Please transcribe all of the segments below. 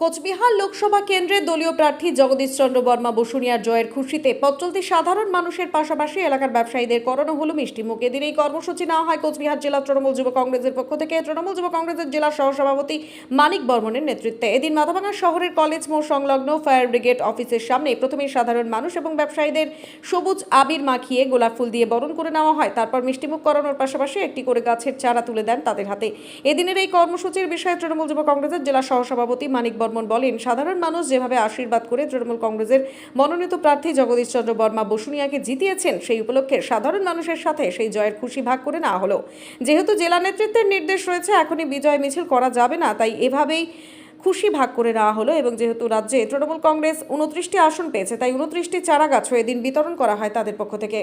কোচবিহার লোকসভা কেন্দ্রের দলীয় প্রার্থী জগদীশ চন্দ্র বর্মা বসুনিয়ার জয়ের খুশিতে পথ চলতি সাধারণ মানুষের পাশাপাশি এলাকার ব্যবসায়ীদের করানো হলো মিষ্টি। মুখ এদিন এই কর্মসূচি নেওয়া হয় কোচবিহার জেলা তৃণমূল যুব কংগ্রেসের পক্ষ থেকে। তৃণমূল যুব কংগ্রেসের জেলা সহসভাপতি মানিক বর্মনের নেতৃত্বে এদিন মাথাভাঙা শহরের কলেজ মোড় সংলগ্ন ফায়ার ব্রিগেড অফিসের সামনে প্রথমে সাধারণ মানুষ এবং ব্যবসায়ীদের সবুজ আবির মাখিয়ে গোলাপ ফুল দিয়ে বরণ করে নেওয়া হয়। তারপর মিষ্টিমুখ করানোর পাশাপাশি একটি করে গাছের চারা তুলে দেন তাদের হাতে। এদিনের এই কর্মসূচির বিষয়ে তৃণমূল যুব কংগ্রেসের জেলা সহসভাপতি মানিক বর্মন বলেন, সাধারণ মানুষ যেভাবে আশীর্বাদ করে তৃণমূল কংগ্রেসের মনোনীত প্রার্থী জগদীশ চন্দ্র বর্মা বসুনিয়াকে জিতিয়েছেন, সেই উপলক্ষে সাধারণ মানুষের সাথে সেই জয়ের খুশি ভাগ করে নেওয়া হলো। যেহেতু জেলা নেতৃত্বের নির্দেশ রয়েছে, এখনই বিজয় মিছিল করা যাবে না, তাই এভাবেই খুশি ভাগ করে নেওয়া হলো এবং যেহেতু রাজ্যে তৃণমূল কংগ্রেস উনত্রিশটি আসন পেয়েছে, তাই উনত্রিশটি চারা গাছও এদিন বিতরণ করা হয় তাদের পক্ষ থেকে।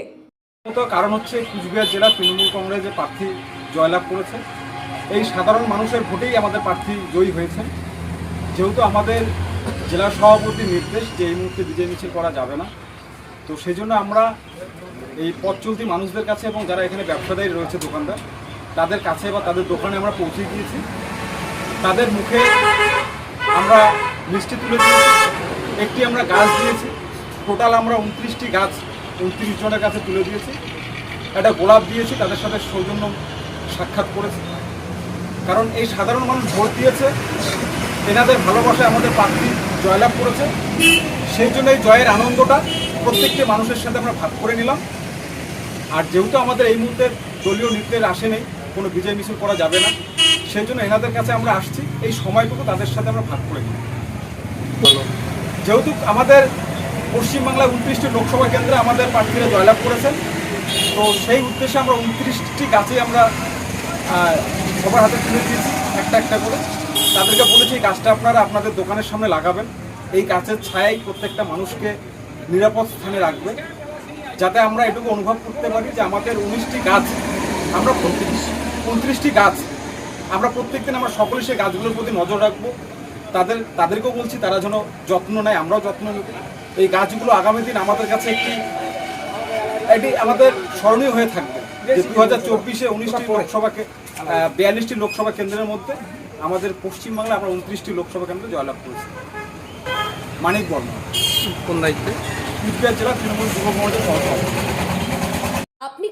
কারণ হচ্ছে কুচবিহার জেলা তৃণমূল কংগ্রেসের প্রার্থী জয়লাভ করেছে। এই সাধারণ মানুষের ভোটেই আমাদের প্রার্থী জয়ী হয়েছে যেহেতু আমাদের জেলা সভাপতির নির্দেশ যে এই মুহূর্তে বিজয় মিছিল করা যাবে না, তো সেই জন্য আমরা এই পথ চলতি মানুষদের কাছে এবং যারা এখানে ব্যবসাদারী রয়েছে দোকানদার, তাদের কাছে বা তাদের দোকানে আমরা পৌঁছে গিয়েছি। তাদের মুখে আমরা মিষ্টি তুলে দিয়েছি একটি আমরা গাছ দিয়েছি, টোটাল আমরা উনত্রিশটি গাছ উনত্রিশ জনের কাছে তুলে দিয়েছি, একটা গোলাপ দিয়েছি, তাদের সাথে সৌজন্য সাক্ষাৎ করেছি। কারণ এই সাধারণ মানুষ ভোট দিয়েছে এনাদের ভালোবাসায় আমাদের প্রার্থী জয়লাভ করেছে। সেই জন্য এই জয়ের আনন্দটা প্রত্যেকটি মানুষের সাথে আমরা ভাগ করে নিলাম। আর যেহেতু আমাদের এই মুহূর্তে দলীয় নির্দেশ আসে নেই কোনো বিজয় মিছিল করা যাবে না সেই জন্য এনাদের কাছে আমরা আসছি। এই সময়টুকু তাদের সাথে আমরা ভাগ করে নিই যেহেতু আমাদের পশ্চিমবাংলায় উনত্রিশটি লোকসভা কেন্দ্রে আমাদের প্রার্থীরা জয়লাভ করেছেন তো সেই উদ্দেশ্যে আমরা উনত্রিশটি গাছে আমরা সবার হাতে তুলে দিয়েছি একটা একটা করে। তাদেরকে বলেছি, এই গাছটা আপনারা আপনাদের দোকানের সামনে লাগাবেন। এই গাছের ছায়াই প্রত্যেকটা মানুষকে নিরাপদ স্থানে রাখবে, যাতে আমরা এটুকু অনুভব করতে পারি যে আমাদের উনিশটি গাছ, আমরা উনত্রিশটি গাছ, আমরা প্রত্যেকদিন আমরা সকলে সেই গাছগুলোর প্রতি নজর রাখব। তাদের, তাদেরকেও বলছি, তারা যেন যত্ন নেয়, আমরাও যত্ন নেব। এই গাছগুলো আগামী দিন আমাদের কাছে একটি, এটি আমাদের স্মরণীয় হয়ে থাকবে দু হাজার চব্বিশে উনিশটি লোকসভাকে বিয়াল্লিশটি লোকসভা কেন্দ্রের মধ্যে আমাদের পশ্চিমবাংলায় আমরা উনত্রিশটি লোকসভা কেন্দ্র জয়লাভ করেছি। মানিক বর্মা কোন দায়িত্বে? কুচবিহার জেলা তৃণমূল যুব মহলের সভাপতি।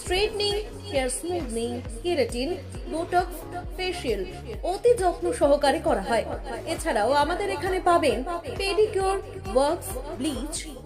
straightening hair smoothing keratin botox facial অতি যত্ন সহকারে করা হয়। এছাড়াও আমাদের এখানে পাবেন pedicure works bleach